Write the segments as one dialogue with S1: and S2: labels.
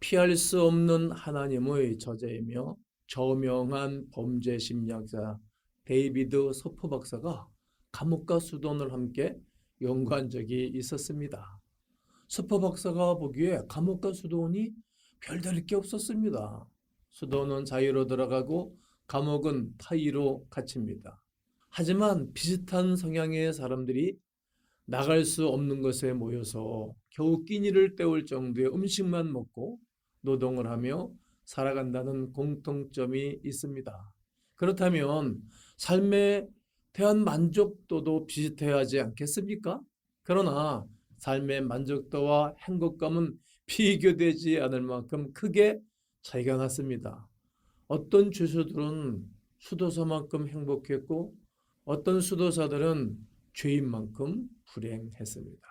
S1: 피할 수 없는 하나님의 저자이며 저명한 범죄 심리학자 데이비드 소포 박사가 감옥과 수돈을 함께 연구한 적이 있었습니다. 소포 박사가 보기에 감옥과 수돈이 별다를 게 없었습니다. 수도는 자유로 들어가고 감옥은 타의로 갇힙니다. 하지만 비슷한 성향의 사람들이 나갈 수 없는 것에 모여서 겨우 끼니를 때울 정도의 음식만 먹고 노동을 하며 살아간다는 공통점이 있습니다. 그렇다면 삶에 대한 만족도도 비슷해야 하지 않겠습니까? 그러나 삶의 만족도와 행복감은 비교되지 않을 만큼 크게 차이가 났습니다. 어떤 죄수들은 수도사만큼 행복했고 어떤 수도사들은 죄인만큼 불행했습니다.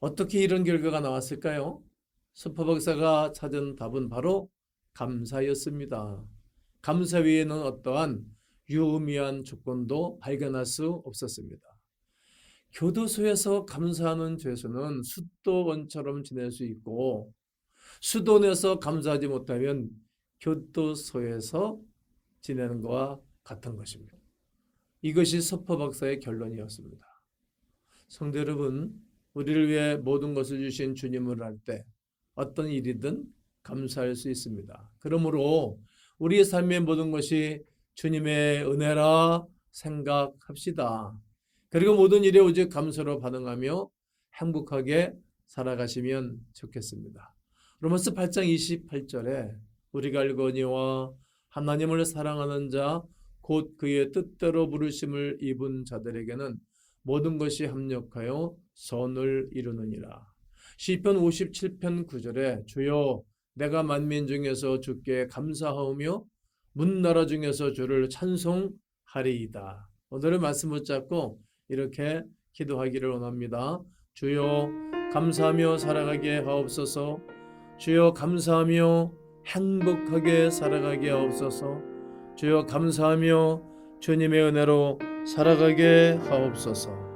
S1: 어떻게 이런 결과가 나왔을까요? 스퍼 박사가 찾은 답은 바로 감사였습니다. 감사 외에는 어떠한 유의미한 조건도 발견할 수 없었습니다. 교도소에서 감사하는 죄수는 수도원처럼 지낼 수 있고 수도원에서 감사하지 못하면 교도소에서 지내는 것과 같은 것입니다. 이것이 서퍼 박사의 결론이었습니다. 성도 여러분, 우리를 위해 모든 것을 주신 주님을 알 때 어떤 일이든 감사할 수 있습니다. 그러므로 우리의 삶의 모든 것이 주님의 은혜라 생각합시다. 그리고 모든 일에 오직 감사로 반응하며 행복하게 살아가시면 좋겠습니다. 로마서 8장 28절에 우리가 알거니와 하나님을 사랑하는 자 곧 그의 뜻대로 부르심을 입은 자들에게는 모든 것이 합력하여 선을 이루느니라. 시편 57편 9절에 주여 내가 만민 중에서 주께 감사하오며 문나라 중에서 주를 찬송하리이다. 오늘의 말씀 붙잡고 이렇게 기도하기를 원합니다. 주여 감사하며 살아가게 하옵소서. 주여 감사하며 행복하게 살아가게 하옵소서. 주여 감사하며 주님의 은혜로 살아가게 하옵소서.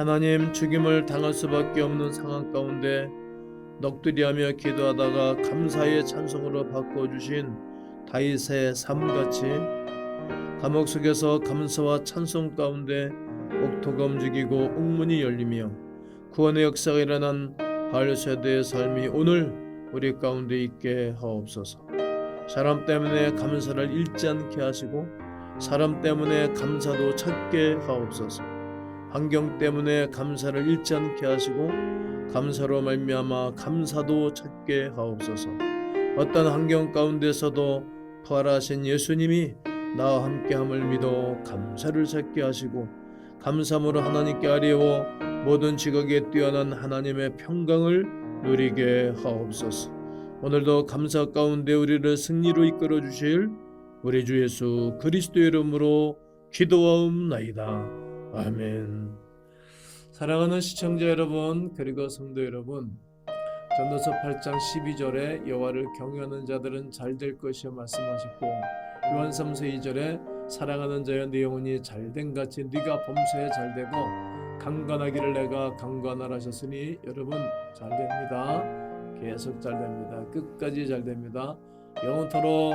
S1: 하나님 죽임을 당할 수밖에 없는 상황 가운데 넋두리하며 기도하다가 감사의 찬송으로 바꿔 주신 다윗의 삶같이 감옥 속에서 감사와 찬송 가운데 옥토가 움직이고 옥문이 열리며 구원의 역사가 일어난 바알세대의 삶이 오늘 우리 가운데 있게 하옵소서. 사람 때문에 감사를 잃지 않게 하시고 사람 때문에 감사도 찾게 하옵소서. 환경 때문에 감사를 잃지 않게 하시고 감사로 말미암아 감사도 찾게 하옵소서. 어떤 환경 가운데서도 부활하신 예수님이 나와 함께함을 믿어 감사를 찾게 하시고 감사함으로 하나님께 아뢰어 모든 지각에 뛰어난 하나님의 평강을 누리게 하옵소서. 오늘도 감사 가운데 우리를 승리로 이끌어 주실 우리 주 예수 그리스도 이름으로 기도하옵나이다. 아멘. 사랑하는 시청자 여러분, 그리고 성도 여러분, 전도서 8장 12절에 여호와를 경외하는 자들은 잘 될 것이여 말씀하셨고 요한 3서 2절에 사랑하는 자여 네 영혼이 잘된 같이 네가 범사에 잘되고 강건하기를 내가 강건하라 하셨으니 여러분 잘됩니다. 계속 잘됩니다. 끝까지 잘됩니다. 영원토록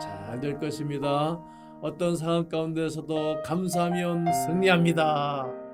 S1: 잘 될 것입니다. 어떤 상황 가운데서도 감사하면 승리합니다.